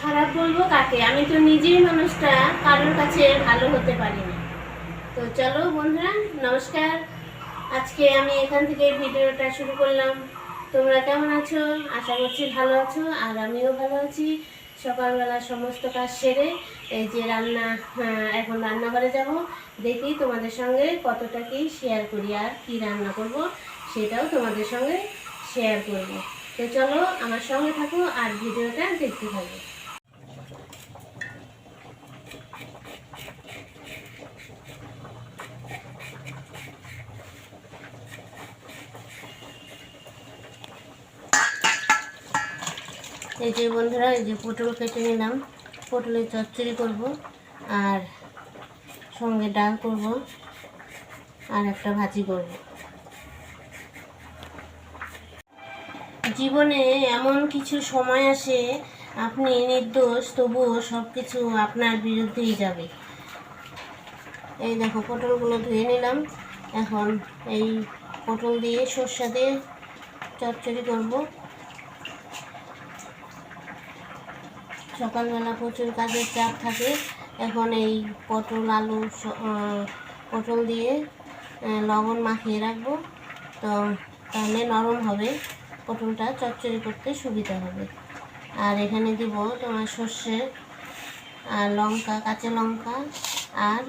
খারাপ বলব কাকে? আমি তো নিজেই মানুষটা কারোর কাছে ভালো হতে পারি না তো চলো বন্ধুরা নমস্কার। আজকে আমি এখান থেকে ভিডিওটা শুরু করলাম। তোমরা কেমন আছো? আশা করছি ভালো আছো আর আমিও ভালো আছি। সকালবেলা সমস্ত কাজ সেরে এই যে রান্না হ্যাঁ, এখন রান্নাঘরে যাব। দেখি তোমাদের সঙ্গে কতটা কি শেয়ার করি আর কি রান্না করব সেটাও তোমাদের সঙ্গে শেয়ার করব। তো চলো আমার সঙ্গে থাকো আর ভিডিওটা দেখতে থাকো। এই যে বন্ধুরা, এই যে পটল কেটে নিলাম। পটলের চচ্চড়ি করব আর সঙ্গে ডাল করব আর একটা ভাজি করব। জীবনে এমন কিছু সময় আসে, আপনি নির্দোষ, তবুও সব কিছু আপনার বিরুদ্ধেই যাবে। এই দেখো, পটলগুলো ধুয়ে নিলাম। এখন এই পটল দিয়ে সর্ষা দিয়ে চচ্চড়ি করব। সকালবেলা প্রচুর কাজের চাপ থাকে। এখন এই পটল, আলু পটল দিয়ে লবণ মাখিয়ে রাখব। তো তাহলে নরম হবে। পটলটা চচ্চড়ি করতে সুবিধা হবে। আর এখানে দিব তোমার সর্ষে আর লঙ্কা, কাঁচা লঙ্কা আর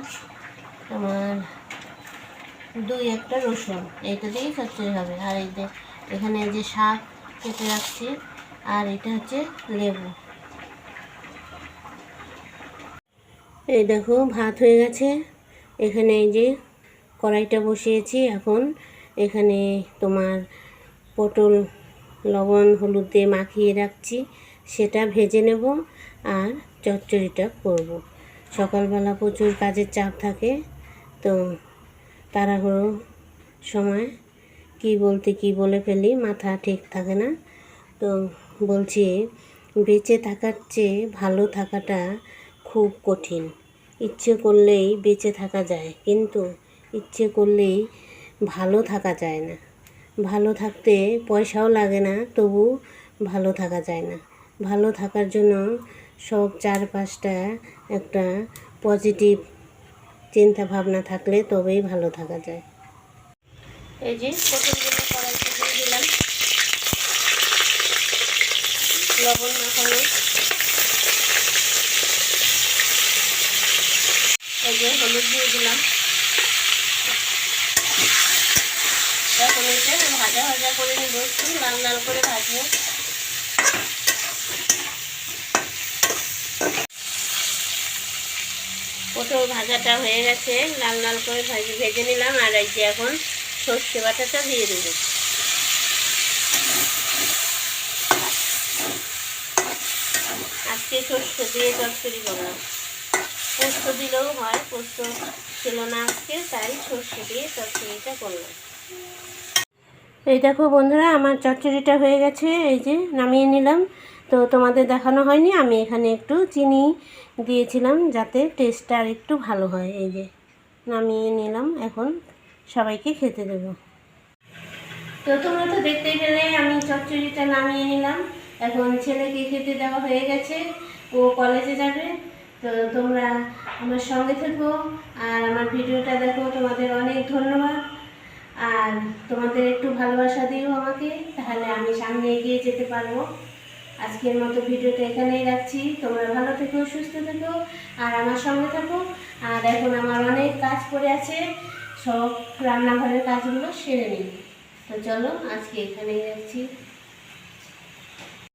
তোমার দুই একটা রসুন। এইটা দিয়েই চচ্চড়ি হবে। আর এই যে এখানে যে শাক কেটে রাখছি, আর এটা হচ্ছে লেবু। এই দেখো, ভাত হয়ে গেছে। এখানে এই যে কড়াইটা বসিয়েছি। এখন এখানে তোমার পটল, লবণ, হলুদ দিয়ে মাখিয়ে রাখছি। সেটা ভেজে নেব আর চচ্চড়িটা করব। সকালবেলা প্রচুর কাজের চাপ থাকে, তো তাড়াহুড়ো সময় কি বলতে কি বলে ফেলি, মাথা ঠিক থাকে না। তো বলছি, বেঁচে থাকার চেয়ে ভালো থাকাটা খুব কঠিন। ইচ্ছে করলেই বেঁচে থাকা যায়, কিন্তু ইচ্ছে করলেই ভালো থাকা যায় না। ভালো থাকতে পয়সাও লাগে না, তবু ভালো থাকা যায় না। ভালো থাকার জন্য সব চারপাশটা একটা পজিটিভ চিন্তা ভাবনা থাকলে তবেই ভালো থাকা যায়। এই যে দিয়ে দিলাম। লবণ মাখানো এই যে হলুদ দিয়ে দিলাম এখন এটা ভাজা ভাজা করে নিব লাল লাল করে ভাজবো। পটল ভাজাটা হয়ে গেছে লাল লাল করে ভাজি, ভেজে নিলাম, আর এই যে এখন সর্ষে বাটাটা দিয়ে দেবো। আজকে সর্ষে দিয়ে চচ্চড়ি করলাম। পোস্ত দিলেও হয়, পোস্ত ছিল না আজকে, তাই সর্ষে দিয়ে চচ্চড়িটা করলাম। এই দেখো বন্ধুরা, আমার চচ্চড়িটা হয়ে গেছে, এই যে নামিয়ে নিলাম। তো তোমাদের দেখানো হয়নি, আমি এখানে একটু চিনি দিয়েছিলাম যাতে টেস্টটা আর একটু ভালো হয়। এই যে নামিয়ে নিলাম, এখন সবাইকে খেতে দেবো। তো তোমরা তো দেখতে পেলে, আমি চচ্চড়িটা নামিয়ে নিলাম। এখন ছেলেকে খেতে দেওয়া হয়ে গেছে, ও কলেজে যাবে। তো তোমরা আমার সঙ্গে থেকো, আর আমার ভিডিওটা দেখো। তোমাদের অনেক ধন্যবাদ। আর তোমাদের একটু ভালোবাসা দিও আমাকে, তাহলে আমি সামনে এগিয়ে যেতে পারব। আজকের মতো ভিডিওটা এখানেই রাখছি। তোমরা ভালো থেকো, সুস্থ থেকো, আর আমার সঙ্গে থাকো। আর এখন আমার অনেক কাজ পড়ে আছে, সব রান্নাঘরের কাজগুলো সেরে নিই। তো চলো, আজকে এখানেই রাখছি।